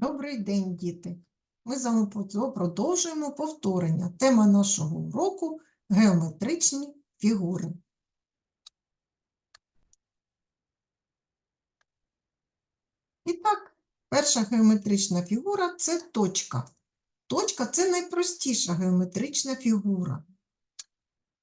Добрий день, діти! Ми з вами продовжуємо повторення. Тема нашого уроку геометричні фігури. І так, перша геометрична фігура це точка. Точка це найпростіша геометрична фігура.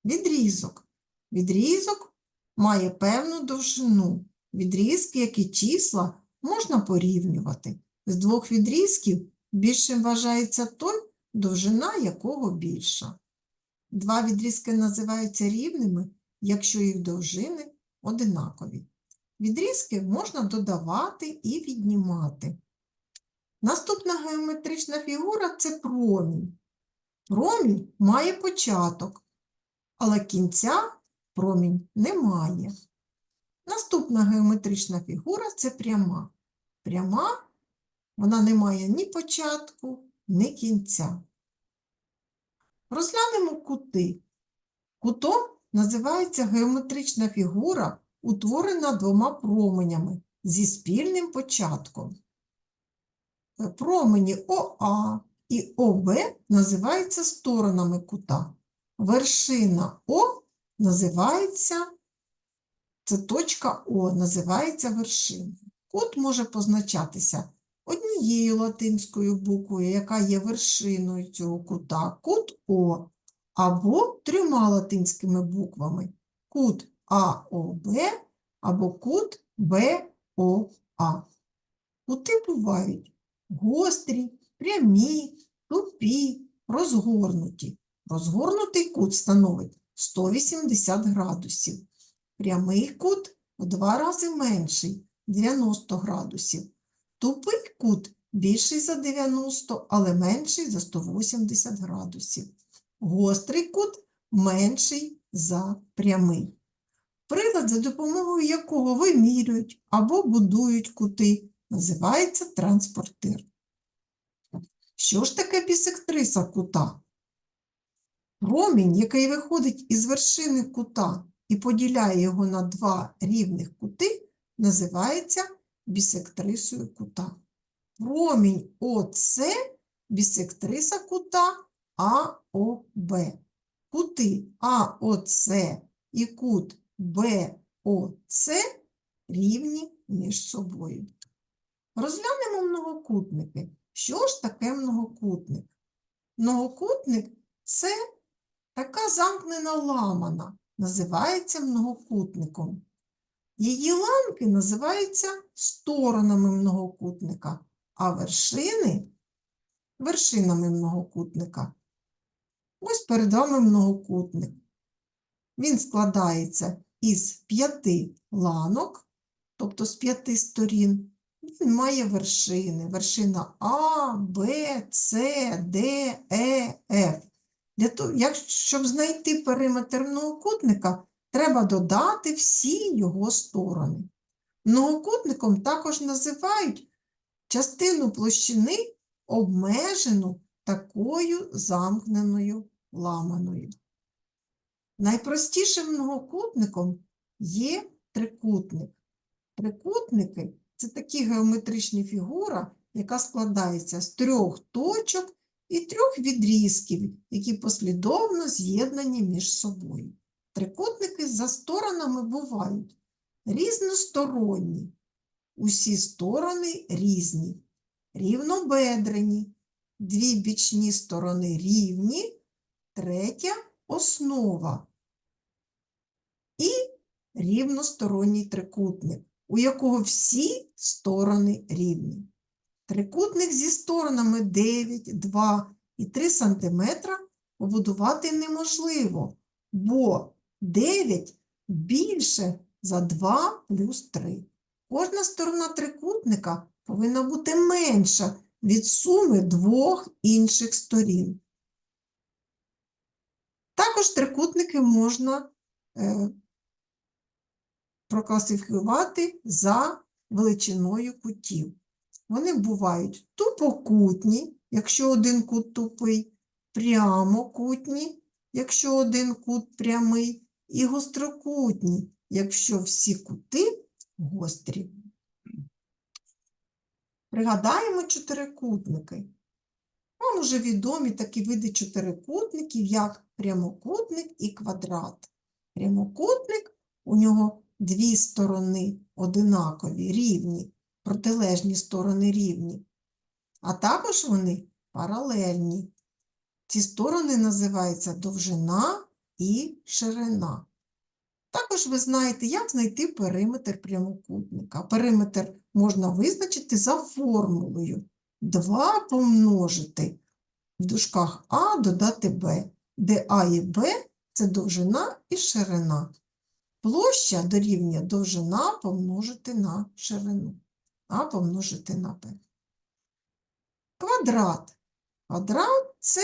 Відрізок. Відрізок має певну довжину. Відрізки, як і числа, можна порівнювати. З двох відрізків більшим вважається той, довжина якого більша. Два відрізки називаються рівними, якщо їх довжини одинакові. Відрізки можна додавати і віднімати. Наступна геометрична фігура це промінь. Промінь має початок, але кінця промінь не має. Наступна геометрична фігура це пряма. Пряма вона не має ні початку, ні кінця. Розглянемо кути. Кутом називається геометрична фігура, утворена двома променями зі спільним початком. Е, Промені ОА і ОБ називаються сторонами кута. Вершина О називається, це точка О, називається вершиною. Кут може позначатися однією латинською буквою, яка є вершиною цього кута, кут О, або трьома латинськими буквами кут АОБ або кут БОА. Кути бувають гострі, прямі, тупі, розгорнуті. Розгорнутий кут становить 180 градусів. Прямий кут в два рази менший 90 градусів. Тупий кут більший за 90, але менший за 180 градусів. Гострий кут менший за прямий. Прилад, за допомогою якого вимірюють або будують кути, називається транспортир. Що ж таке бісектриса кута? Промінь, який виходить із вершини кута і поділяє його на два рівних кути, називається бісектрисою кута. Промінь ОС бісектриса кута АОБ. Кути АОС і кут БОС рівні між собою. Розглянемо многокутники. Що ж таке многокутник? Многокутник це така замкнена ламана, називається многокутником. Її ланки називаються сторонами многокутника, а вершини вершинами многокутника. Ось перед вами многокутник. Він складається із п'яти ланок, тобто з п'яти сторін. Він має вершини. Вершина А, Б, С, Д, Е, Ф. Для того, щоб знайти периметр многокутника, треба додати всі його сторони. Многокутником також називають частину площини, обмежену такою замкненою ламаною. Найпростішим многокутником є трикутник. Трикутники це такі геометричні фігури, яка складається з трьох точок і трьох відрізків, які послідовно з'єднані між собою. Трикутники за сторонами бувають. Різносторонні, усі сторони різні, рівнобедрені, дві бічні сторони рівні, третя основа. І рівносторонній трикутник, у якого всі сторони рівні. Трикутник зі сторонами 9, 2 і 3 см побудувати неможливо, бо 9 більше за 2 плюс 3. Кожна сторона трикутника повинна бути менша від суми двох інших сторін. Також трикутники можна е, прокласифікувати за величиною кутів. Вони бувають тупокутні, якщо один кут тупий, прямокутні, якщо один кут прямий, і гострокутні, якщо всі кути гострі. Пригадаємо чотирикутники. Вам уже відомі такі види чотирикутників, як прямокутник і квадрат. Прямокутник у нього дві сторони одинакові, рівні, протилежні сторони рівні, а також вони паралельні. Ці сторони називаються довжина і ширина. Також ви знаєте, як знайти периметр прямокутника. Периметр можна визначити за формулою 2 помножити в дужках А додати Б, де А і Б це довжина і ширина. Площа дорівнює довжина помножити на ширину. А помножити на Б. Квадрат. Квадрат це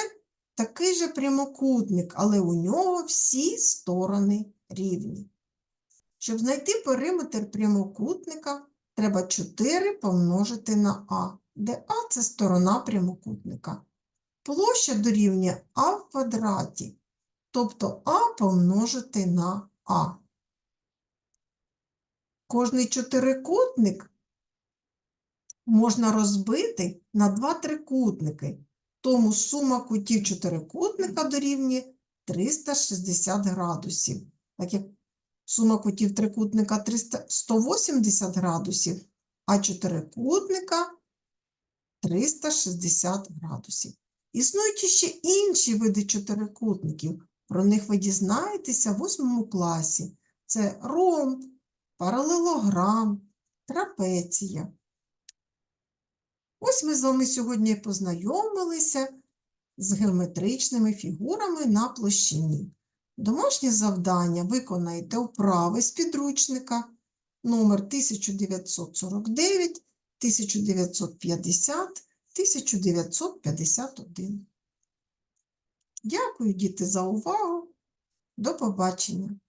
такий же прямокутник, але у нього всі сторони рівні. Щоб знайти периметр прямокутника, треба 4 помножити на А, де А це сторона прямокутника. Площа дорівнює А в квадраті, тобто А помножити на А. Кожний чотирикутник можна розбити на два трикутники, тому сума кутів чотирикутника дорівнює 360 градусів. Так як сума кутів трикутника 300 180 градусів, а чотирикутника 360 градусів. Існують ще інші види чотирикутників. Про них ви дізнаєтеся в 8 класі. Це ромб, паралелограм, трапеція. Ось ми з вами сьогодні познайомилися з геометричними фігурами на площині. Домашнє завдання виконайте вправи з підручника номер 1949, 1950, 1951. Дякую, діти, за увагу. До побачення.